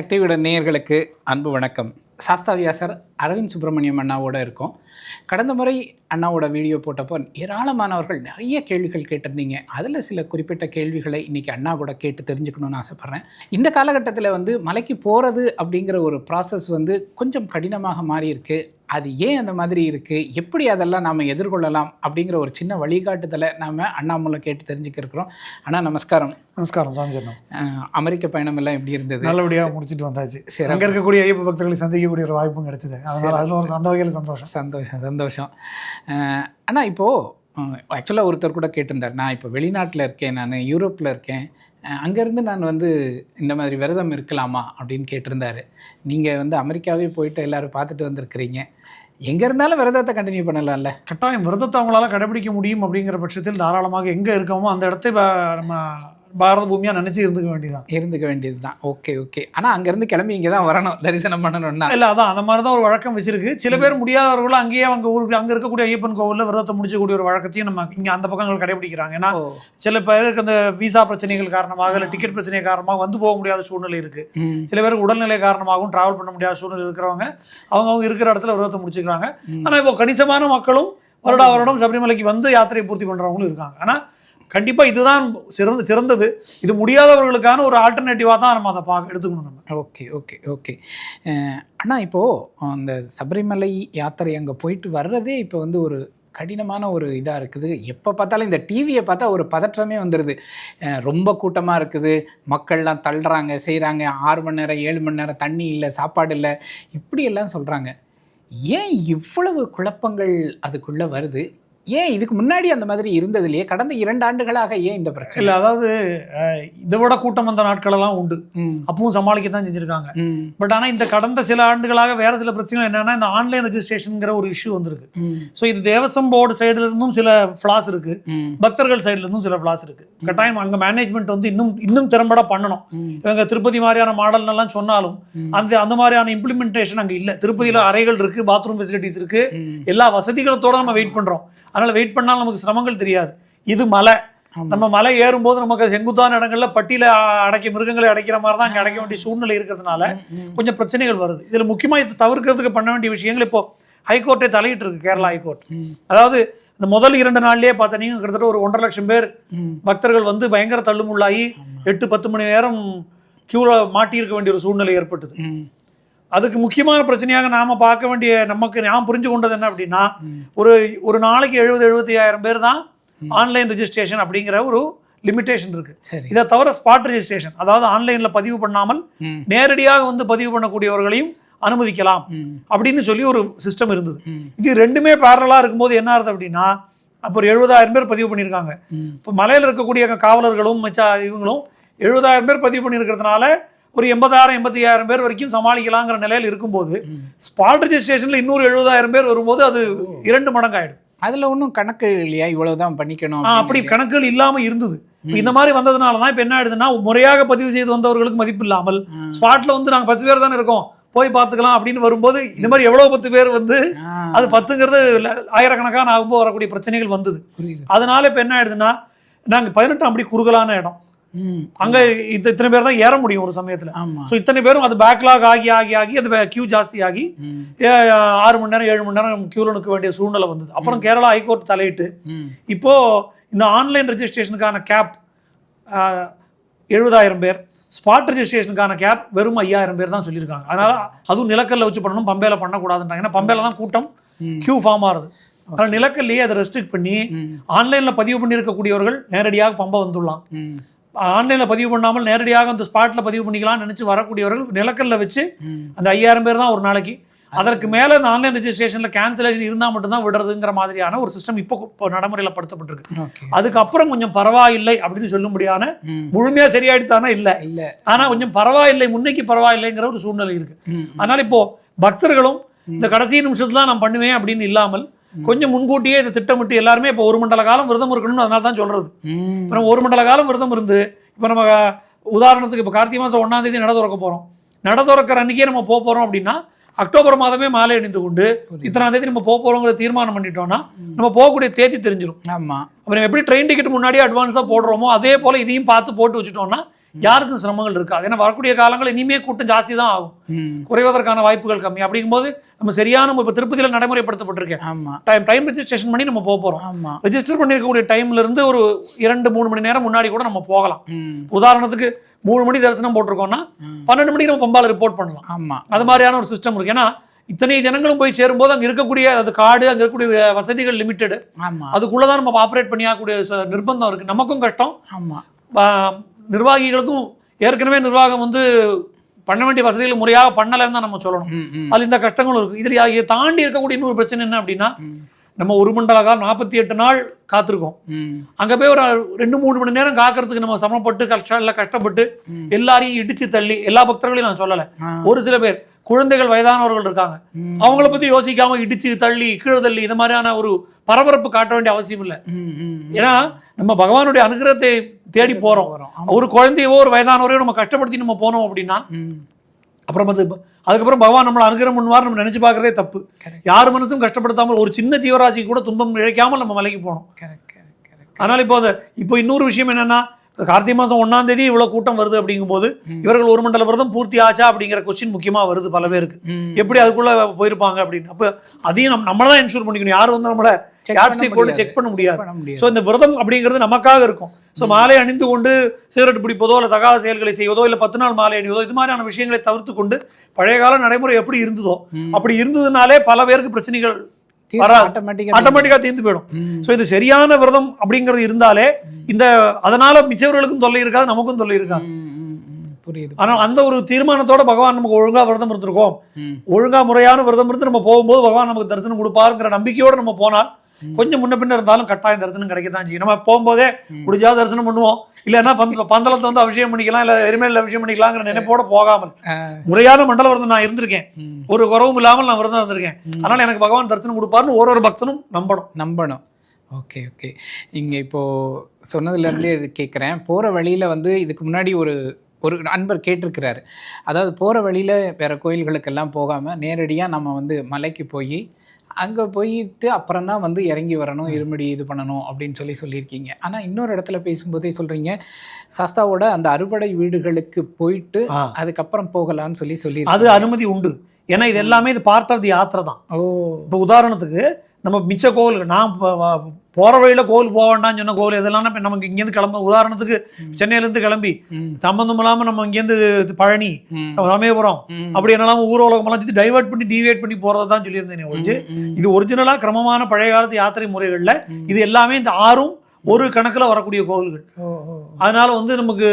சக்திவிட நேயர்களுக்கு அன்பு வணக்கம். சாஸ்தாவியாசர் அரவிந்த் சுப்பிரமணியம் அண்ணாவோட இருக்கோம். கடந்த முறை அண்ணாவோட வீடியோ போட்டப்போ ஏராளமானவர்கள் நிறைய கேள்விகள் கேட்டிருந்தீங்க. அதில் சில குறிப்பிட்ட கேள்விகளை இன்னைக்கு அண்ணா கூட கேட்டு தெரிஞ்சுக்கணும்னு ஆசைப்பட்றேன். இந்த காலகட்டத்தில் வந்து மலைக்கு போகிறது அப்படிங்கிற ஒரு ப்ராசஸ் வந்து கொஞ்சம் கடினமாக மாறி இருக்கு அது ஏன் அந்த மாதிரி இருக்குது எப்படி அதெல்லாம் நாம் எதிர்கொள்ளலாம் அப்படிங்கிற ஒரு சின்ன வழிகாட்டுதலை நாம் அண்ணா மூலம் கேட்டு தெரிஞ்சுக்கிருக்கிறோம். அண்ணா நமஸ்காரம். நமஸ்காரம் சாமிஜர்ணம் அஹ் அமெரிக்க பயணம் எல்லாம் எப்படி இருந்தது? நல்லபடியாக முடிச்சுட்டு வந்தாச்சு. சரி. அங்கே இருக்கக்கூடிய ஐயப்ப பக்தர்களை சந்திக்கக்கூடிய ஒரு வாய்ப்பும் கிடைச்சது. அதனால அதில் ஒரு அந்த வகையில் சந்தோஷம். சந்தோஷம் சந்தோஷம். ஆனால் அண்ணா இப்போது ஆக்சுவலாக ஒருத்தர் கூட கேட்டிருந்தார். நான் இப்போ வெளிநாட்டில் இருக்கேன் நான் யூரோப்பில் இருக்கேன். அங்கேருந்து நான் வந்து இந்த மாதிரி விரதம் இருக்கலாமா அப்படின்னு கேட்டிருந்தாரு. நீங்கள் வந்து அமெரிக்காவே போயிட்டு எல்லோரும் பார்த்துட்டு வந்திருக்கிறீங்க. எங்கே இருந்தாலும் விரதத்தை கண்டினியூ பண்ணலாம்ல. கட்டாயம் விரதத்தை அவங்களால கடைபிடிக்க முடியும் அப்படிங்கிற பட்சத்தில் தாராளமாக எங்கே இருக்கோமோ அந்த இடத்தை நம்ம பாரத பூமியாக நினச்சி இருந்துக்க வேண்டியதான் இருந்துக்க வேண்டியது தான் ஓகே ஓகே ஆனால் அங்கேருந்து கிளம்பி இங்கே தான் வரணும். தரிசனம் பண்ணணும்னா. இல்லை அதான். அந்த மாதிரி தான் ஒரு வழக்கம் வச்சிருக்கு. சில பேர் முடியாதவர்களும் அங்கேயே அவங்க ஊருக்கு அங்கே இருக்கக்கூடிய ஐயப்பன் கோவிலில் விரதத்தை முடிச்சக்கூடிய ஒரு வழக்கத்தையும் நம்ம இங்கே அந்த பக்கங்கள் கடைபிடிக்கிறாங்க. ஏன்னா சில பேருக்கு அந்த விசா பிரச்சனைகள் காரணமாக இல்லை டிக்கெட் பிரச்சனை காரணமாக வந்து போக முடியாத சூழ்நிலை இருக்குது ம். சில பேருக்கு உடல்நிலை காரணமாகவும் டிராவல் பண்ண முடியாத சூழ்நிலை இருக்கிறவங்க அவங்க அவங்க இருக்கிற இடத்துல விரதத்தை முடிச்சுக்கிறாங்க. ம். ஆனால் இப்போ கணிசமான மக்களும் வருடா வருடம் சபரிமலைக்கு வந்து யாத்திரையை பூர்த்தி பண்ணுறவங்களும் இருக்காங்க. ஆனால் கண்டிப்பாக இதுதான் சிறந்த சிறந்தது. இது முடியாதவர்களுக்கான ஒரு ஆல்டர்னேட்டிவாக தான் நம்ம அதை பார்க்க எடுத்துக்கணும் நம்ம. Okay okay okay. ஆனால் அண்ணா இப்போது அந்த சபரிமலை யாத்திரை அங்கே போயிட்டு வர்றதே இப்போ வந்து ஒரு கடினமான ஒரு இதாக இருக்குது. எப்போ பார்த்தாலும் இந்த டிவியை பார்த்தா ஒரு பதற்றமே வந்துடுது ரொம்ப கூட்டமாக இருக்குது. மக்கள்லாம் தள்ளுறாங்க செய்கிறாங்க ஆறு மணி நேரம் ஏழு மணி நேரம் தண்ணி இல்லை சாப்பாடு இல்லை. இப்படியெல்லாம் சொல்கிறாங்க ஏன் இவ்வளவு குழப்பங்கள் அதுக்குள்ளே வருது? ஏன் இதுக்கு முன்னாடி அந்த மாதிரி இருந்தது இல்லையே கடந்த இரண்டு ஆண்டுகளாக ஏன் இந்த பிரச்சனை? இல்லை அதாவது இதை விட கூட்டம் வந்த நாட்களெல்லாம் உண்டு. அப்பவும் சமாளிக்க தான் செஞ்சுருக்காங்க பட் ஆனால் இந்த கடந்த சில ஆண்டுகளாக வேற சில பிரச்சனைகள் என்னன்னா இந்த ஆன்லைன் ரெஜிஸ்ட்ரேஷனுங்கிற ஒரு இஷ்யூ வந்திருக்கு. ஸோ இது தேவசம் போர்டு சைடுல இருந்தும் சில ஃப்ளாஸ் இருக்கு. பக்தர்கள் சைடுல இருந்தும் சில ஃப்ளாஸ் இருக்கு. கட்டாயம் அங்க மேனேஜ்மெண்ட் வந்து இன்னும் இன்னும் திறம்பட பண்ணணும். இவங்க திருப்பதி மாதிரியான மாடல் எல்லாம் சொன்னாலும். அந்த அந்த மாதிரியான இம்ப்ளிமெண்டேஷன் அங்க இல்ல. திருப்பதியில அறைகள் இருக்கு பாத்ரூம் ஃபெசிலிட்டிஸ் இருக்கு. எல்லா வசதிகளத்தோட நம்ம வெயிட் பண்றோம். அதனால வெயிட் பண்ணாலும் நமக்கு சிரமங்கள் தெரியாது இது மலை. நம்ம மலை ஏறும்போது நமக்கு செங்குத்தான இடங்கள்ல பட்டியல அடைக்க மிருகங்களை அடைக்கிற மாதிரி தான் அங்கே அடைக்க வேண்டிய சூழ்நிலை இருக்கிறதுனால. கொஞ்சம் பிரச்சனைகள் வருது இதுல முக்கியமா இது தவிர்க்கிறதுக்கு பண்ண வேண்டிய விஷயங்கள் இப்போ ஹைகோர்ட்டே தலையிட்டு இருக்கு கேரளா ஹைகோர்ட். அதாவது இந்த முதல் இரண்டு நாள்லயே பார்த்தீங்கன்னா கிட்டத்தட்ட ஒரு ஒன்றரை லட்சம் பேர். பக்தர்கள் வந்து பயங்கர தள்ளுமுள்ளாகி எட்டு பத்து மணி நேரம் கியூல மாட்டியிருக்க வேண்டிய ஒரு சூழ்நிலை ஏற்பட்டது. அதுக்கு முக்கியமான பிரச்சனையாக நாம பார்க்க வேண்டிய நமக்கு நாம் புரிஞ்சு கொண்டது என்ன அப்படின்னா. ஒரு ஒரு நாளைக்கு எழுபது எழுபத்தி ஆயிரம் பேர் தான் ஆன்லைன் ரெஜிஸ்ட்ரேஷன் அப்படிங்கிற ஒரு லிமிட்டேஷன் இருக்கு இதை தவிர ஸ்பாட் ரெஜிஸ்ட்ரேஷன் அதாவது ஆன்லைன்ல பதிவு பண்ணாமல். நேரடியாக வந்து பதிவு பண்ணக்கூடியவர்களையும் அனுமதிக்கலாம். அப்படின்னு சொல்லி ஒரு சிஸ்டம் இருந்தது. இது ரெண்டுமே பேரலாக இருக்கும்போது என்ன ஆகுது அப்படின்னா அப்போ ஒரு எழுபதாயிரம் பேர் பதிவு பண்ணியிருக்காங்க. இப்போ மலையில் இருக்கக்கூடிய காவலர்களும் மிச்ச இவங்களும் எழுபதாயிரம் பேர் பதிவு பண்ணியிருக்கிறதுனால ஒரு எண்பதாயிரம் எண்பத்தி ஆயிரம் பேர் வரைக்கும் சமாளிக்கலாங்கிற நிலையில் இருக்கும்போது. ஸ்பாட் ரெஜிஸ்ட்ரேஷனில் இன்னொரு எழுபதாயிரம் பேர் வரும்போது அது இரண்டு மடங்கு ஆயிடுது அதுல ஒன்றும் கணக்கு இல்லையா? இவ்வளவுதான் பண்ணிக்கணும் அப்படி கணக்குகள் இல்லாமல் இருந்தது. இந்த மாதிரி வந்ததுனால தான் இப்போ என்ன ஆயிடுதுன்னா முறையாக பதிவு செய்து வந்தவர்களுக்கு மதிப்பு இல்லாமல். ஸ்பாட்ல வந்து நாங்கள் பத்து பேர் தானே இருக்கோம் போய் பார்த்துக்கலாம் அப்படின்னு வரும்போது இந்த மாதிரி எவ்வளோ பத்து பேர் வந்து அது பத்துங்கிறது ஆயிரக்கணக்கான ஆகும்போது வரக்கூடிய பிரச்சனைகள் வந்தது. அதனால இப்போ என்ன ஆயிடுதுன்னா நாங்கள் பதினெட்டாம் அப்படி குறுகலான இடம். அங்கே இத்தனை பேர் தான் ஏற முடியும் ஒரு சமயத்தில். ஸோ இத்தனை பேரும் அது பேக்லாக் ஆகி ஆகி ஆகி அது கியூ ஜாஸ்தி ஆகி ஆறு மணி நேரம் ஏழு மணி நேரம் கியூவில் நிற்க வேண்டிய சூழ்நிலை வந்தது. அப்புறம் கேரளா ஹைகோர்ட் தலையிட்டு. இப்போ இந்த ஆன்லைன் ரெஜிஸ்ட்ரேஷனுக்கான கேப் எழுபதாயிரம் பேர். ஸ்பாட் ரெஜிஸ்ட்ரேஷனுக்கான கேப் வெறும் ஐயாயிரம் பேர் தான் சொல்லியிருக்காங்க. அதனால அதுவும் நிலக்கல்ல வச்சு பண்ணணும் பம்பையில் பண்ணக்கூடாதுன்றாங்க. ஏன்னா பம்பையில் தான் கூட்டம். கியூ ஃபார்ம் ஆகுது அதனால் நிலக்கல்லையே அதை ரெஸ்ட்ரிக்ட் பண்ணி. ஆன்லைனில் பதிவு பண்ணியிருக்கக்கூடியவர்கள் நேரடியாக பம்பை வந்துடலாம். ஆன்லைனில் பதிவு பண்ணாமல் நேரடியாக அந்த ஸ்பாட்டில் பதிவு பண்ணிக்கலாம்னு நினச்சி வரக்கூடியவர்கள் நிலக்கல்ல வச்சு. அந்த ஐயாயிரம் பேர் தான் ஒரு நாளைக்கு. அதற்கு மேலே இந்த ஆன்லைன் ரெஜிஸ்ட்ரேஷனில் கேன்சலேஷன் இருந்தால் மட்டும்தான் விடுறதுங்கிற மாதிரியான ஒரு சிஸ்டம் இப்போ இப்போ நடைமுறையில் படுத்தப்பட்டிருக்கு. அதுக்கப்புறம் கொஞ்சம் பரவாயில்லை அப்படின்னு சொல்லும்படியான ம். முழுமையாக சரியாயிடுத்தானா? இல்லை. இல்ல. ஆனால் கொஞ்சம் பரவாயில்லை முன்னைக்கு பரவாயில்லைங்கிற ஒரு சூழ்நிலை இருக்கு. ம். அதனால இப்போ பக்தர்களும் இந்த கடைசி நிமிஷத்துல நான் பண்ணுவேன் அப்படின்னு இல்லாமல் கொஞ்சம் முன்கூட்டியே இதை திட்டமிட்டு எல்லாருமே இப்போ ஒரு மண்டல காலம் விரதம் இருக்கணும்னு அதனால தான் சொல்றது. இப்போ நம்ம ஒரு மண்டல காலம் விரதம் இருந்து இப்போ நம்ம உதாரணத்துக்கு இப்போ கார்த்திகை மாதம் ஒன்றாம் தேதி நட திறக்க போகிறோம் நட திறக்கிற அன்னைக்கே நம்ம போக போகிறோம் அப்படின்னா அக்டோபர் மாதமே மாலை அணிந்து கொண்டு இத்தனாம் தேதி நம்ம போக போகிறோங்கிற தீர்மானம் பண்ணிட்டோம்னா நம்ம போகக்கூடிய தேதி தெரிஞ்சிடும் ஆமா. அப்புறம் எப்படி ட்ரெயின் டிக்கெட் முன்னாடியே அட்வான்ஸாக போடுறோமோ அதே போல் இதையும் பார்த்து போட்டு வச்சுட்டோம்னா யாருக்கும் சிரமங்கள் இருக்காது. ஏன்னா வரக்கூடிய காலங்கள் இனிமே கூட்டம் ஜாஸ்தி தான் ஆகும். குறைவதற்கான வாய்ப்புகள் கம்மி. அப்படிங்கும்போது நம்ம சரியான இப்போ திருப்பதியில் நடைமுறைப்படுத்தப்பட்டிருக்கேன். டைம் டைம் ரெஜிஸ்ட்ரேஷன் பண்ணி நம்ம போக போகிறோம் ரெஜிஸ்டர் பண்ணிருக்கக்கூடிய டைம்ல இருந்து ஒரு இரண்டு மூணு மணி நேரம் முன்னாடி கூட நம்ம போகலாம். உதாரணத்துக்கு மூணு மணி தரிசனம் போட்டிருக்கோம்னா. பன்னெண்டு மணிக்கு நம்ம பம்பால ரிப்போர்ட் பண்ணலாம். ஆமா. அது மாதிரியான ஒரு சிஸ்டம் இருக்கு. ஏன்னா இத்தனை ஜனங்களும் போய் சேரும்போது அங்க இருக்கக்கூடிய அது காடு அங்க இருக்கக்கூடிய வசதிகள் லிமிட்டெடு அதுக்குள்ளதான் நம்ம ஆப்ரேட் பண்ணியாக்கூடிய ச- நிர்பந்தம் இருக்கு. நமக்கும் கஷ்டம். ஆமா. நிர்வாகிகளுக்கும் ஏற்கனவே நிர்வாகம் வந்து பண்ண வேண்டிய வசதிகள் முறையாக பண்ணலைன்னு தான் நம்ம சொல்லணும். அதில் இந்த கஷ்டங்களும் இருக்கு. இதில் இதை தாண்டி இருக்கக்கூடிய இன்னொரு பிரச்சனை என்ன அப்படின்னா. நம்ம ஒரு மண்டல காலம் நாற்பத்தி எட்டு நாள் காத்திருக்கோம். அங்க போய் ஒரு ரெண்டு மூணு மணி நேரம் காக்கிறதுக்கு நம்ம சிரமப்பட்டு கஷ்டம் இல்லை கஷ்டப்பட்டு. எல்லாரையும் இடிச்சு தள்ளி எல்லா பக்தர்களையும் நான் சொல்லலை. ஒரு சில பேர் குழந்தைகள் வயதானவர்கள் இருக்காங்க. அவங்கள பத்தி யோசிக்காம இடிச்சு தள்ளி கீழே தள்ளி இது மாதிரியான ஒரு பரபரப்பு காட்ட வேண்டிய அவசியம் இல்லை. ஏன்னா நம்ம பகவானுடைய அனுகிரகத்தை தேடி போறோம். ஒரு குழந்தையவோ ஒரு வயதானவரையோ நம்ம கஷ்டப்படுத்தி நம்ம போனோம் அப்படின்னா அப்புறம் அது அதுக்கப்புறம் பகவான் நம்மளை அனுகிரகம் பண்ணுவார் நம்ம நினைச்சு பார்க்கறதே தப்பு. யார் மனசும் கஷ்டப்படுத்தாமல் ஒரு சின்ன ஜீவராசிக்கு கூட துன்பம் இழைக்காமல் நம்ம மலைக்கு போகணும். அதனால இப்போ அது இப்போ இன்னொரு விஷயம் என்னன்னா கார்த்திகை மாதம் ஒன்றாம் தேதி இவ்வளோ கூட்டம் வருது அப்படிங்கும்போது இவர்கள் ஒரு மண்டல விரதம் பூர்த்தி ஆச்சா அப்படிங்கிற கொஸ்டின் முக்கியமாக வருது பல பேருக்கு. எப்படி அதுக்குள்ள போயிருப்பாங்க அப்படின்னு. அப்போ அதையும் நம்ம நம்மள தான் பண்ணிக்கணும். யாரும் வந்து நம்மளை ஸ்டிக் போட்டு. செக் பண்ண முடியாது. ஸோ இந்த விரதம் அப்படிங்கிறது நமக்காக இருக்கும். ஸோ மாலை அணிந்து கொண்டு சிகரெட் பிடிப்பதோ இல்லை தகாத செயல்களை செய்வதோ இல்லை பத்து நாள் மாலை அணிவதோ இது மாதிரியான விஷயங்களை தவிர்த்து கொண்டு பழைய கால நடைமுறை எப்படி இருந்ததோ. அப்படி இருந்ததுனாலே பல பேருக்கு பிரச்சனைகள். ஆட்டோமேட்டிக்கா தீர்ந்து போயிடும். ஸோ இது சரியான விரதம் அப்படிங்கிறது இருந்தாலே இந்த அதனால மிச்சவர்களுக்கும் தொல்லை இருக்காது நமக்கும் தொல்லை இருக்காது. புரியுது ஆனால் அந்த ஒரு தீர்மானத்தோட பகவான் நமக்கு ஒழுங்கா விரதம் இருந்திருக்கோம். ஒழுங்கா முறையான விரதம் இருந்து நம்ம போகும்போது பகவான் நமக்கு தரிசனம் கொடுப்பாருங்கிற நம்பிக்கையோட நம்ம போனால் கொஞ்சம் முன்ன பின்ன இருந்தாலும் கட்டாயம் தரிசனம் கிடைக்க தான் செய்யும். நம்ம போகும்போதே முடிஞ்சா தரிசனம் பண்ணுவோம். இல்லைன்னா பந்த பந்தளத்தை வந்து அபிஷேகம் பண்ணிக்கலாம் இல்லை எரிமேல அபிஷேகம் பண்ணிக்கலாங்கிற நினைப்போட போகாமல். முறையான மண்டல விரதம் நான் இருந்திருக்கேன். ஒரு குறவும் இல்லாமல் நான் விரதம் இருந்திருக்கேன். அதனால எனக்கு பகவான் தரிசனம் கொடுப்பாருன்னு ஒரு ஒரு பக்தனும் நம்பணும். நம்பணும். Okay okay. இங்கே இப்போது சொன்னதுலேருந்தே இது கேட்குறேன் போகிற வழியில் வந்து இதுக்கு முன்னாடி ஒரு ஒரு அன்பர் கேட்டிருக்கிறாரு. அதாவது போகிற வழியில் வேறு கோயில்களுக்கெல்லாம் போகாமல் நேரடியாக நம்ம வந்து மலைக்கு போய் அங்கே போயிட்டு அப்புறம் தான் வந்து இறங்கி வரணும் இருமுடி இது பண்ணணும் அப்படின்னு சொல்லி சொல்லியிருக்கீங்க. ஆனால் இன்னொரு இடத்துல பேசும்போதே சொல்கிறீங்க சாஸ்தாவோட அந்த அறுபடை வீடுகளுக்கு போயிட்டு. அதுக்கப்புறம் போகலான்னு சொல்லி சொல்லி அது அனுமதி உண்டு. ஏன்னா இது எல்லாமே இது பார்ட் ஆஃப் தி யாத்திரை தான். ஓ. இப்போ உதாரணத்துக்கு நம்ம மிச்ச கோவிலுக்கு நான் போகிற வழியில் கோவில் போக வேண்டாம்னு சொன்ன கோவில் இதெல்லாம் இப்போ நமக்கு இங்கேருந்து கிளம்ப உதாரணத்துக்கு சென்னையிலேருந்து கிளம்பி சம்மந்தம் இல்லாமல் நம்ம இங்கேருந்து பழனி சமயபுரம். அப்படி என்னெல்லாம் ஊர்வலகமெல்லாம் சுற்றி டைவர்ட் பண்ணி டிவியேட் பண்ணி போகிறத தான் சொல்லியிருந்தேன் ஒழிஞ்சு ம். இது ஒரிஜினலாக கிரமமான பழைய காலத்து யாத்திரை முறைகளில். இது எல்லாமே இந்த ஆறும் ஒரு கணக்கில் வரக்கூடிய கோவில்கள் அதனால வந்து நமக்கு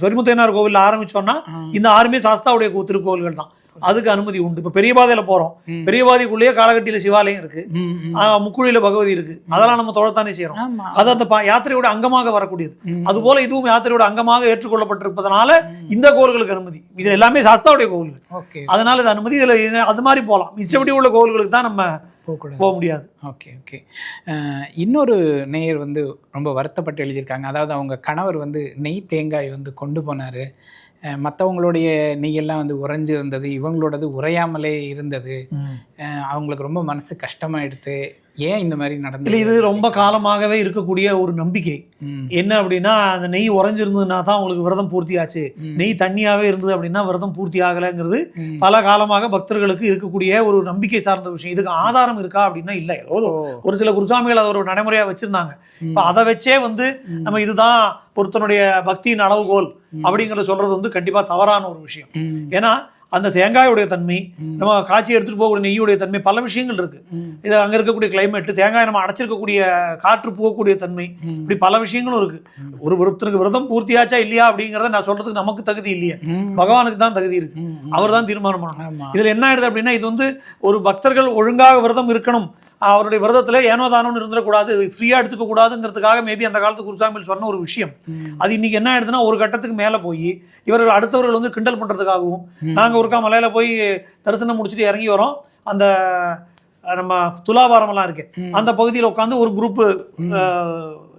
சொரிமுத்தையனார் கோவில் ஆரம்பிச்சோம்னா ஆ. இந்த ஆறுமே சாஸ்தாவுடைய திருக்கோவில்கள் தான் அதுக்கு அனுமதி உண்டு. இப்போ பெரிய பாதையில் போகிறோம் ம். பெரிய பாதைக்குள்ளேயே காலகட்டியில் சிவாலயம் இருக்கு. முக்குழியில பகவதி இருக்கு. அதெல்லாம் நம்ம தொழத்தானே செய்கிறோம் ஆமா. அது அந்த யாத்திரையோட அங்கமாக வரக்கூடியது. ம். அதுபோல இதுவும் யாத்திரையோட அங்கமாக ஏற்றுக்கொள்ளப்பட்டிருப்பதனால இந்த கோவில்களுக்கு அனுமதி. இது எல்லாமே சாஸ்தாவுடைய கோவில்கள். அதனால இது அனுமதி. இதுல இது- அது மாதிரி போகலாம் மிச்சப்படி உள்ள கோவில்களுக்கு தான் நம்ம போக முடியாது. Okay okay. இன்னொரு நேயர் வந்து ரொம்ப வருத்தப்பட்டு எழுதியிருக்காங்க. அதாவது அவங்க கணவர் வந்து நெய் தேங்காய் வந்து கொண்டு போனார். மற்றவங்களுடைய நெய்யெல்லாம் வந்து உறைஞ்சு இருந்தது இவங்களோடது உறையாமலே இருந்தது. அவங்களுக்கு ரொம்ப மனசு கஷ்டமாயிடுத்து. ஏன் இந்த மாதிரி நடந்தது? இது ரொம்ப காலமாகவே இருக்கக்கூடிய ஒரு நம்பிக்கை. என்ன அப்படின்னா அந்த நெய் உறைஞ்சிருந்ததுன்னா தான் உங்களுக்கு விரதம் பூர்த்தி ஆச்சு. நெய் தண்ணியாவே இருந்தது அப்படின்னா விரதம் பூர்த்தி ஆகலைங்கிறது. பல காலமாக பக்தர்களுக்கு இருக்கக்கூடிய ஒரு நம்பிக்கை சார்ந்த விஷயம். இதுக்கு ஆதாரம் இருக்கா அப்படின்னா இல்லை. ஏதோ ஒரு- சில குருசாமிகள் அதை ஒரு நடைமுறையா வச்சிருந்தாங்க. இப்போ அதை வச்சே வந்து. நம்ம இதுதான் ஒருத்தனுடைய பக்தியின் அளவுகோல் அப்படிங்கிறத சொல்றது வந்து கண்டிப்பா தவறான ஒரு விஷயம். ஏன்னா அந்த தேங்காயோடைய தன்மை. நம்ம காய்ச்சி எடுத்துட்டு போகக்கூடிய நெய்யுடைய தன்மை பல விஷயங்கள் இருக்கு. ம், இது அங்க இருக்கக்கூடிய கிளைமேட் தேங்காய் நம்ம அடைச்சிருக்கக்கூடிய காற்று போகக்கூடிய தன்மை. இப்படி பல விஷயங்களும் இருக்கு. ஒரு ஒருத்தருக்கு விரதம் பூர்த்தியாச்சா இல்லையா அப்படிங்கிறத நான் சொல்றதுக்கு நமக்கு தகுதி இல்லையே. பகவானுக்கு தான் தகுதி இருக்கு. ம், ம். அவர் தான் தீர்மானம் பண்ணணும். இதுல என்ன ஆயிடுது அப்படின்னா இது வந்து ஒரு பக்தர்கள் ஒழுங்காக விரதம் இருக்கணும். அவருடைய விரதத்துல ஏனோ தானோன்னு இருந்துடக்கூடாது ஃப்ரீயா எடுத்துக்க கூடாதுங்கிறதுக்காக மேபி அந்த காலத்து குருசாமிகள் சொன்ன ஒரு விஷயம். அது இன்னைக்கு என்ன ஆயிடுதுன்னா ஒரு கட்டத்துக்கு மேல போய் இவர்கள் அடுத்தவர்கள் வந்து கிண்டல் பண்றதுக்காகவும் ம். நாங்க ஒருக்கா மலையில போய் தரிசனம் முடிச்சுட்டு இறங்கி வரோம். அந்த நம்ம துலாபாரமெல்லாம் இருக்கு. அந்த பகுதியில் உட்காந்து ஒரு குரூப்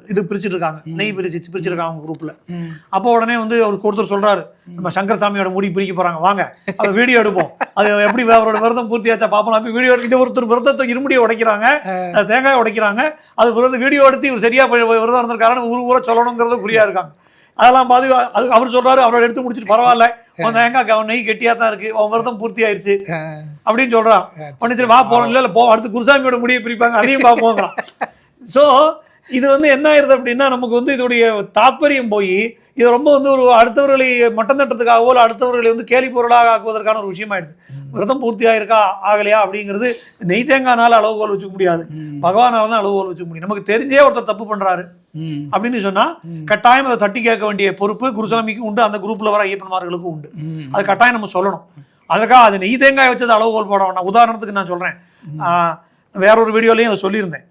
இது பிரிச்சுட்டு இருக்காங்க நெய் பிரிச்சு பிரிச்சிருக்காங்க குரூப்ல ம். அப்போ உடனே வந்து அவருக்கு ஒருத்தர் சொல்றாரு நம்ம சங்கர் சாமியோட முடி பிரிக்க போறாங்க வாங்க அதை வீடியோ எடுப்போம். அது எப்படி அவரோட விரதம் பூர்த்தியாச்சா பார்ப்போம் அப்படி வீடியோ இது ஒருத்தர் விரதத்தை இருமுடியை உடைக்கிறாங்க தேங்காய் உடைக்கிறாங்க அது விரதம் வீடியோ எடுத்து இவர் சரியா விரதம் இருந்திருக்காருன்னு ஊர் ஊரை சொல்லணுங்கிறது குறியா இருக்காங்க. அதெல்லாம் பார்த்து அது அவர் சொல்றாரு அவரோட எடுத்து முடிச்சிட்டு பரவாயில்ல உன் தேங்காய் அவன் நெய் கெட்டியா தான் இருக்கு உன் விரதம் பூர்த்தி ஆயிருச்சு அப்படின்னு சொல்றான். உடனே சரி வா போறோம். இல்ல இல்ல போ அடுத்து குருசாமியோட முடியை பிரிப்பாங்க அதையும் பார்ப்போங்கிறான் ஸோ இது வந்து என்ன ஆயிருது அப்படின்னா நமக்கு வந்து இதோடைய தாத்பரியம் போய் இது ரொம்ப வந்து ஒரு அடுத்தவர்களை மட்டம் தட்டுறதுக்காகவோ இல்லை அடுத்தவர்களை வந்து கேலி பொருளாக ஆக்குவதற்கான ஒரு விஷயமாயிடுது விரதம் பூர்த்தி ஆயிருக்கா ஆகலையா அப்படிங்கிறது நெய் தேங்காய்னால அளவுகோல் வச்சுக்க முடியாது. பகவானால தான் அளவுகோல் வச்சுக்க முடியும். நமக்கு தெரிஞ்சே ஒருத்தர் தப்பு பண்றாரு அப்படின்னு சொன்னா கட்டாயம் அதை தட்டி கேட்க வேண்டிய பொறுப்பு குருசாமிக்கு உண்டு அந்த குரூப்ல வர ஐயப்பன்மார்களுக்கும் உண்டு. அது கட்டாயம் நம்ம சொல்லணும். அதற்காக அது நெய் தேங்காய் வச்சது அளவுகோல் போட வேண்டாம் உதாரணத்துக்கு நான் சொல்றேன். ஆஹ், வேற ஒரு வீடியோலையும் அதை சொல்லியிருந்தேன்.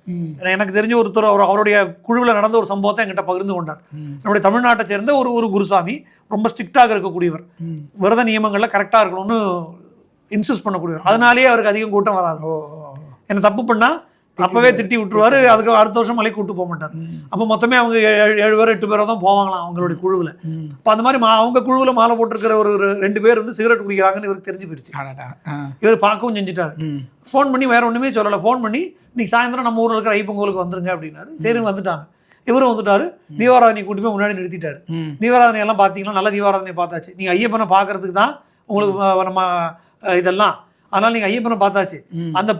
எனக்கு தெரிஞ்ச ஒருத்தர் அவர் அவருடைய குழுவில் நடந்த ஒரு சம்பவத்தை என்கிட்ட பகிர்ந்து கொண்டார். நம்முடைய தமிழ்நாட்டை சேர்ந்த ஒரு ஒரு குருசாமி ரொம்ப ஸ்ட்ரிக்டாக இருக்கக்கூடியவர். விரத நியமங்கள்ல கரெக்டாக இருக்கணும்னு இன்சிஸ்ட் பண்ணக்கூடியவர். அதனாலேயே அவருக்கு அதிகம் கூட்டம் வராது. என்ன தப்பு பண்ணா அப்பவே திட்டி விட்டுருவாரு. அதுக்கு அடுத்த வருஷம் மலை கூட்டு போக மாட்டார். அப்போ மொத்தமே அவங்க ஏழு பேர் எட்டு பேரோ தான் போவாங்களாம் அவங்களுடைய குழுவில். ம். அப்போ அந்த மாதிரி மா அவங்க குழுவில் மாலை போட்டிருக்கிற ஒரு ரெண்டு பேர் வந்து சிகரெட் குடிக்கிறாங்கன்னு இவருக்கு தெரிஞ்சு போயிடுச்சு. இவர் பார்க்கவும் செஞ்சுட்டாரு. ஃபோன் பண்ணி வேற ஒன்றுமே சொல்லலை. ஃபோன் பண்ணி இன்னைக்கு சாயந்தரம் நம்ம ஊரில் இருக்கிற ஐப்பங்கோலுக்கு வந்துருங்க அப்படின்னாரு. சரி வந்துட்டாங்க. இவரும் வந்துட்டாரு. தீபாராதனை கூட்டி போய் முன்னாடி நிறுத்திட்டாரு. தீபாராதனை எல்லாம் பார்த்தீங்கன்னா நல்ல தீபாராதனை பார்த்தாச்சு. நீங்கள் ஐயப்பனை பார்க்கறதுக்கு தான் உங்களுக்கு நம்ம இதெல்லாம் அதனால நீங்கள் ஐயப்பனை பார்த்தாச்சு. அந்த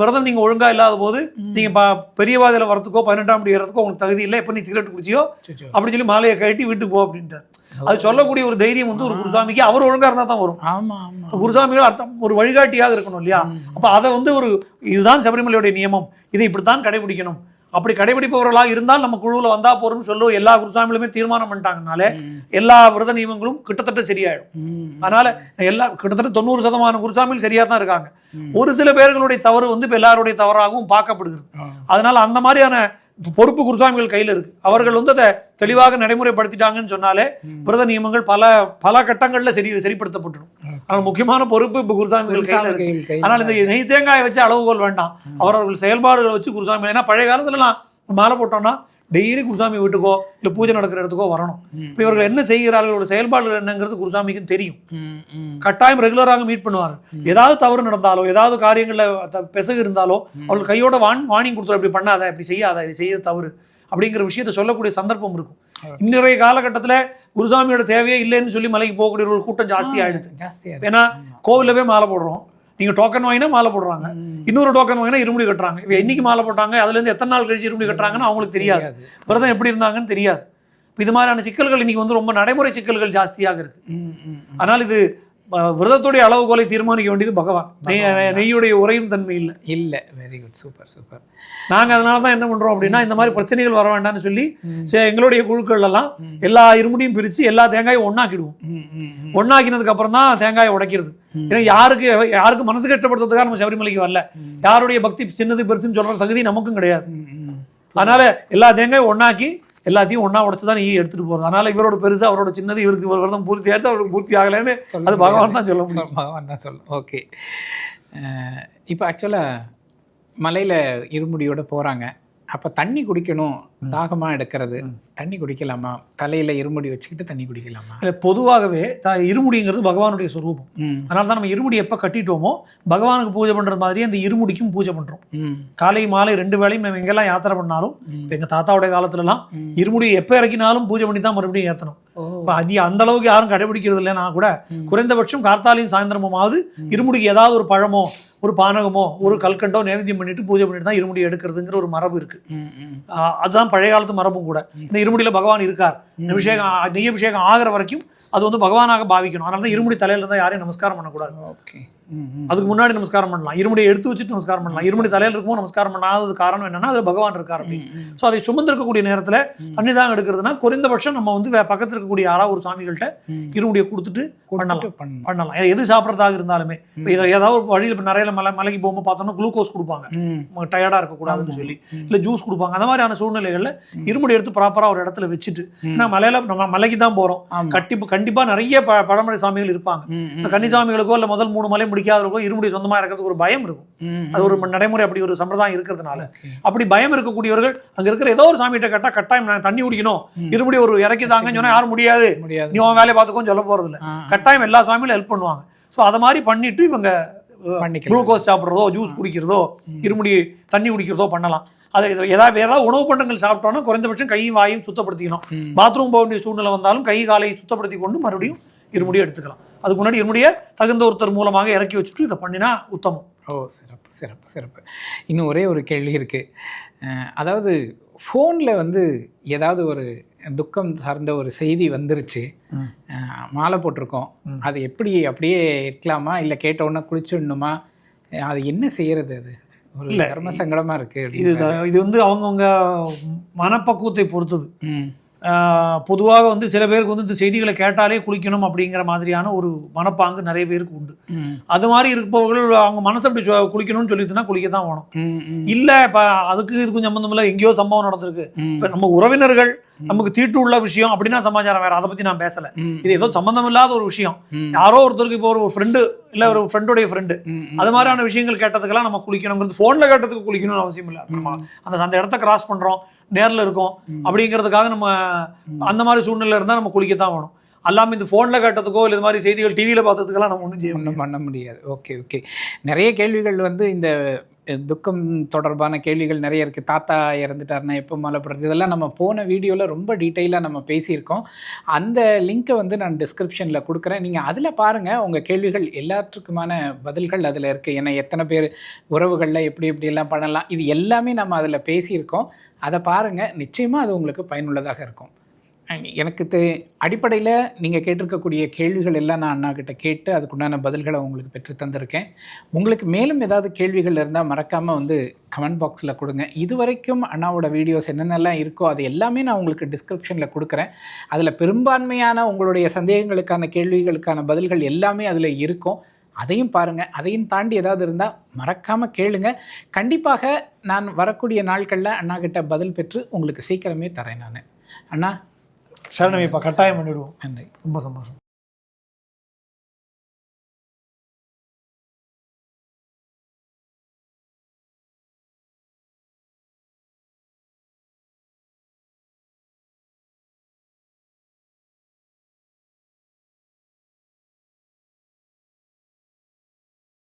விரதம் நீங்கள் ஒழுங்கா இல்லாத போது நீங்கள் ப பெரியவாதியில் வரத்துக்கோ பதினெட்டாம் படி ஏறதுக்கோ உங்களுக்கு தகுதி இல்லை. எப்போ நீ சிகரெட் குடிச்சியோ. அப்படின்னு சொல்லி மாலையை கழட்டி வீட்டுக்கு போ அப்படின்ட்டார். அது சொல்லக்கூடிய ஒரு தைரியம் வந்து ஒரு குருசாமிக்கு அவர் ஒழுங்கா இருந்தால் தான் வரும். குருசாமிகள் அர்த்தம் ஒரு வழிகாட்டியாக இருக்கணும் இல்லையா? அப்ப அதை வந்து ஒரு இதுதான் சபரிமலையுடைய நியமம். இதை இப்படித்தான் கடைபிடிக்கணும். அப்படி கடைபிடிப்பவர்களாக இருந்தால் நம்ம குழுவில் வந்தா போறோம்னு சொல்லும் எல்லா குருசாமிகளுமே தீர்மானம் பண்ணிட்டாங்கனாலே. எல்லா விரத நியமங்களும் கிட்டத்தட்ட சரியாயிடும் அதனால எல்லா கிட்டத்தட்ட தொண்ணூறு சதமான குருசாமிகள் சரியா தான் இருக்காங்க. ஒரு சில பேர்களுடைய தவறு வந்து இப்ப எல்லாருடைய தவறாகவும் பார்க்கப்படுகிறது. அதனால அந்த மாதிரியான பொறுப்பு குருசாமிகள் கையில் இருக்கு. அவர்கள் வந்து அதை தெளிவாக நடைமுறைப்படுத்திட்டாங்கன்னு சொன்னாலே ம். விரத நியமங்கள் பல பல கட்டங்கள்ல சரி சரிப்படுத்தப்பட்டுடும். ஆனால் முக்கியமான பொறுப்பு இப்போ குருசாமிகள் கையில் இருக்கு. அதனால இந்த நெய் தேங்காயை வச்சு அளவுகோல் வேண்டாம். அவரவர்கள் செயல்பாடுகளை வச்சு குருசாமி ஏன்னா பழைய காலத்துலலாம் மாலை போட்டோம்னா டெய்லி குருசாமி வீட்டுக்கோ இல்லை பூஜை நடக்கிற இடத்துக்கோ வரணும். இப்போ இவர்கள் என்ன செய்கிறார்களோட செயல்பாடுகள் என்னங்கிறது குருசாமிக்கும் தெரியும். கட்டாயம் ரெகுலராக மீட் பண்ணுவாங்க ஏதாவது தவறு நடந்தாலோ ஏதாவது காரியங்களில் பிசகு இருந்தாலோ அவர்கள் கையோட வான் வார்னிங் கொடுத்துரு இப்படி பண்ணாத இப்படி செய்யாத இது செய்ய தவறு. அப்படிங்கிற விஷயத்தை சொல்லக்கூடிய சந்தர்ப்பம் இருக்கும். இன்றைய காலகட்டத்தில் குருசாமியோட தேவையே இல்லைன்னு சொல்லி மலைக்கு போகக்கூடியவர்கள் கூட்டம் ஜாஸ்தி ஆயிடுது. ஏன்னா கோவிலில் போய் மாலை போடுறோம். நீங்கள் டோக்கன் வாங்கினா மாலை போடுறாங்க. இன்னொரு டோக்கன் வாங்கினா இருமுடி கட்டுறாங்க. இப்போ என்னைக்கு மாலை போட்டாங்க? அதுலேருந்து எத்தனை நாள் கழிச்சு இருமுடி கட்டுறாங்கன்னு அவங்களுக்கு தெரியாது. விரதம் எப்படி இருந்தாங்கன்னு தெரியாது. இப்ப இது மாதிரியான சிக்கல்கள் இன்னைக்கு வந்து ரொம்ப நடைமுறை சிக்கல்கள் ஜாஸ்தியாக இருக்கு. ம் ம் ம். ஆனால் இது விரதத்துடைய அளவுகோலை தீர்மானிக்க வேண்டியது பகவான். நெய் நெய்யுடைய உறையும் தன்மை இல்லை. இல்ல வெரி குட் சூப்பர் சூப்பர் நாங்கள் அதனால தான் என்ன பண்ணுறோம் அப்படின்னா இந்த மாதிரி பிரச்சனைகள் வர வேண்டாம்னு சொல்லி எங்களுடைய குழுக்கள் எல்லாம் எல்லா இருமுடியும் பிரித்து எல்லா தேங்காயும் ஒண்ணாக்கிடுவோம். ம் ம் ம். ஒண்ணாக்கினதுக்கு அப்புறம் தான் தேங்காயை உடைக்கிறது. ஏன்னா யாருக்கு யாருக்கு மனசு கஷ்டப்படுத்துறதுக்காக நம்ம சபரிமலைக்கு வரல. யாருடைய பக்தி சின்னது பெருசுன்னு சொல்ற தகுதி நமக்கும் கிடையாது. அதனால எல்லா தேங்காயும் ஒண்ணாக்கி எல்லாத்தையும் ஒண்ணா உடைச்சு தான் ஈ எடுத்துட்டு போறது. அதனால இவரோட பெருசு அவரோட சின்னது இவருக்கு ஒரு விரதம் பூர்த்தி ஆயிடுது அவருக்கு பூர்த்தி ஆகலைன்னு அது பகவான் தான் சொல்ல முடியும். பகவான் தான் சொல்லும் ஓகே இப்போ ஆக்சுவலாக மலையில் இருமுடியோட போகிறாங்க அப்போ தண்ணி குடிக்கணும். தாகமாக எடுக்கிறது. தண்ணி குடிக்கலாமா? தலையில் இருமுடி வச்சுக்கிட்டு தண்ணி குடிக்கலாமா? இல்ல பொதுவாகவே த இருமுடிங்கிறது பகவானுடைய சொரூபம். அதனால தான் நம்ம இருமுடி எப்போ கட்டிட்டோமோ பகவானுக்கு பூஜை பண்றது மாதிரியே அந்த இருமுடிக்கும் பூஜை பண்றோம். ம். காலை மாலை ரெண்டு வேளையும் நம்ம எங்கெல்லாம் யாத்திரை பண்ணாலும். இப்ப எங்க தாத்தாவுடைய காலத்துலலாம். இருமுடி எப்போ இறக்கினாலும் பூஜை பண்ணி தான் மறுபடியும் ஏற்றணும் அது அந்த அளவுக்கு யாரும் கடைபிடிக்கிறது இல்லைன்னா கூட. குறைந்தபட்சம் கார்த்தாலையும் சாயந்தரமாவது இருமுடிக்கு ஏதாவது ஒரு பழமோ ஒரு பானகமோ ஒரு கல்கண்டோ நைவேத்தியம் பண்ணிட்டு பூஜை பண்ணிட்டு தான் இருமுடி எடுக்கிறதுங்கிற ஒரு மரபு இருக்கு. அதுதான் பழைய காலத்து மரபும் கூட. இந்த இருமுடியில பகவான் இருக்கார். அபிஷேகம் நெய் அபிஷேகம் ஆகிற வரைக்கும் அது வந்து பகவானாக பாவிக்கணும். அதனால தான் இருமுடி தலையில இருந்தால் யாரையும் நமஸ்காரம் பண்ணக்கூடாது. ஓகே. அதுக்கு முன்னாடி நமஸ்காரம் பண்ணலாம். இருமுடியை எடுத்து வச்சுட்டு நமஸ்காரம் பண்ணலாம். இருமுடி தலையில இருக்குமோ நமஸ்காரம் பண்ணாதது காரணம் என்னன்னா அதுல பகவான் இருக்கார் அப்படின்னு. ஸோ அதை சுமந்திருக்கக்கூடிய நேரத்துல தண்ணி தான் எடுக்கிறதுனா குறைந்தபட்சம் நம்ம வந்து பக்கத்துல இருக்கக்கூடிய யாராவது ஒரு சாமிகள்கிட்ட ம். இருமுடியை கொடுத்துட்டு பண்ணலாம். பண்ணலாம். எது சாப்பிட்றதாக இருந்தாலுமே. இதை ஏதாவது ஒரு வழியில் இப்போ நிறைய மலை மலைக்கு போகும்போது பார்த்தோம்னா குளுக்கோஸ் கொடுப்பாங்க. டயர்டாக இருக்கக்கூடாதுன்னு சொல்லி. இல்லை ஜூஸ் கொடுப்பாங்க. அந்த மாதிரியான சூழ்நிலைகளில் இருமுடி எடுத்து ப்ராப்பராக ஒரு இடத்துல வச்சுட்டு ஏன்னா மலையில நம்ம மலைக்கு தான் போகிறோம் ஆமா. கட்டி கண்டிப்பாக நிறைய ப பழமலை சாமிகள் இருப்பாங்க. இந்த கன்னிசாமிகளுக்கோ இல்லை முதல் மூணு மலை முடிக்காதவர்களுக்கோ இருமுடி சொந்தமாக இருக்கிறதுக்கு ஒரு பயம் இருக்கும். அது ஒரு நடைமுறை அப்படி ஒரு சம்பிரதாயம் இருக்கிறதுனால. அப்படி பயம் இருக்கக்கூடியவர்கள் அங்க இருக்கிற ஏதோ ஒரு சாமிகிட்ட கேட்டா கட்டாயம் நான் தண்ணி குடிக்கணும். இருமுடி ஒரு இறக்கி தாங்கன்னு சொன்னா யாரும் முடியாது. நீ உன் வேலையை பார்த்துக்கோன்னு சொல்ல ஆ, கட்டாயம் எல்லா சுவாமிகளும் ஹெல்ப் பண்ணுவாங்க. ஸோ அதை மாதிரி பண்ணிட்டு இவங்க குளுக்கோஸ் சாப்பிட்றதோ ஜூஸ் குடிக்கிறதோ இருமுடி தண்ணி குடிக்கிறதோ பண்ணலாம். அது ஏதாவது வேற ஏதாவது உணவு பண்டங்கள் சாப்பிட்டோம்னா குறைந்தபட்சம் கையும் வாயும் சுத்தப்படுத்திக்கணும். பாத்ரூம் போக வேண்டிய சூழ்நிலை வந்தாலும் கை காலை சுத்தப்படுத்தி கொண்டு மறுபடியும் இருமுடியை எடுத்துக்கலாம். அதுக்கு முன்னாடி இருமுடியை தகுந்த ஒருத்தர் மூலமாக இறக்கி வச்சுட்டு இதை பண்ணினா உத்தமம். ஓ சிறப்பு சிறப்பு சிறப்பு. இன்னும் ஒரே ஒரு கேள்வி இருக்குது அதாவது ஃபோனில் வந்து ஏதாவது ஒரு துக்கம் சார்ந்த ஒரு செய்தி வந்துருச்சு. மாலை போட்டிருக்கோம். அது எப்படி அப்படியே இருக்கலாமா? இல்லை கேட்ட உடனே குளிச்சுடணுமா? அது என்ன செய்யறது அது? ஒரு இல்ல, கர்ம சங்கடமா இருக்கு இது இது வந்து அவங்கவுங்க மனப்பக்குவத்தை பொறுத்தது. பொதுவாக வந்து சில பேருக்கு வந்து இந்த செய்திகளை கேட்டாலே குளிக்கணும் அப்படிங்கிற மாதிரியான ஒரு மனப்பாங்கு நிறைய பேருக்கு உண்டு. அது மாதிரி இருப்பவர்கள் அவங்க மனசு அப்படி குளிக்கணும்னு சொல்லிட்டுனா குளிக்க தான் வேணும் இல்லை இப்போ அதுக்கு இதுக்கும் சம்மந்தம் இல்லை எங்கேயோ சம்பவம் நடந்திருக்கு. இப்போ நம்ம உறவினர்கள் நமக்கு தீட்டு உள்ள விஷயம் அப்படின்னா சமாச்சாரம் வேற அதை பற்றி நான் பேசலை. இது ஏதோ சம்மந்தம் இல்லாத ஒரு விஷயம். யாரோ ஒருத்தருக்கு இப்போ ஒரு ஃப்ரெண்டு இல்லை ஒரு ஃப்ரெண்டுடைய ஃப்ரெண்டு அது மாதிரியான விஷயங்கள் கேட்டதுக்கெல்லாம் நம்ம குளிக்கணுங்கிறது ஃபோனில் கேட்டதுக்கு குளிக்கணும்னு அவசியம் இல்லை. நம்ம அந்த அந்த இடத்த கிராஸ் பண்ணுறோம் நேரில் இருக்கோம் அப்படிங்கிறதுக்காக நம்ம அந்த மாதிரி சூழ்நிலை இருந்தால் நம்ம குளிக்கத்தான் வேணும். அல்லாமல் இந்த ஃபோனில் கேட்டதுக்கோ இல்லை இது மாதிரி செய்திகள் டிவியில் பார்த்ததுக்கெல்லாம் நம்ம ஒன்றும் செய்ய ஒன்றும் பண்ண முடியாது. ஓகே ஓகே நிறைய கேள்விகள் வந்து இந்த துக்கம் தொடர்பான கேள்விகள் நிறைய இருக்குது தாத்தா இறந்துட்டாருன்னா எப்போ மழை போடுறது இதெல்லாம் நம்ம போன வீடியோவில் ரொம்ப டீட்டெயிலாக நம்ம பேசியிருக்கோம். அந்த லிங்க்கை வந்து நான் டிஸ்கிரிப்ஷனில் கொடுக்குறேன். நீங்கள் அதில் பாருங்கள் உங்கள் கேள்விகள் எல்லாத்துக்குமான பதில்கள் அதில் இருக்குது ஏன்னா எத்தனை பேர் உறவுகளில் எப்படி எப்படி எல்லாம் பண்ணலாம்? இது எல்லாமே நம்ம அதில் பேசியிருக்கோம். அதை பாருங்கள் நிச்சயமாக அது உங்களுக்கு பயனுள்ளதாக இருக்கும். எனக்கு தெ அடிப்படையில் நீங்கள் கேட்டிருக்கக்கூடிய கேள்விகள் எல்லாம் நான் அண்ணா கிட்ட கேட்டு அதுக்குண்டான பதில்களை உங்களுக்கு பெற்று தந்திருக்கேன். உங்களுக்கு மேலும் ஏதாவது கேள்விகள் இருந்தால் மறக்காமல் வந்து கமெண்ட் பாக்ஸில் கொடுங்க. இது வரைக்கும் அண்ணாவோட வீடியோஸ் என்னென்னலாம் இருக்கோ அது எல்லாமே நான் உங்களுக்கு டிஸ்கிரிப்ஷனில் கொடுக்குறேன். அதில் பெரும்பான்மையான உங்களுடைய சந்தேகங்களுக்கான கேள்விகளுக்கான பதில்கள் எல்லாமே அதில் இருக்கும். அதையும் பாருங்கள் அதையும் தாண்டி ஏதாவது இருந்தால் மறக்காமல் கேளுங்க. கண்டிப்பாக நான் வரக்கூடிய நாட்களில் அண்ணா கிட்ட பதில் பெற்று உங்களுக்கு சீக்கிரமே தரேன் நான். அண்ணா சரணம் இப்போ கட்டாயம் பண்ணிவிடுவோம் நன்றி. ரொம்ப சந்தோஷம்.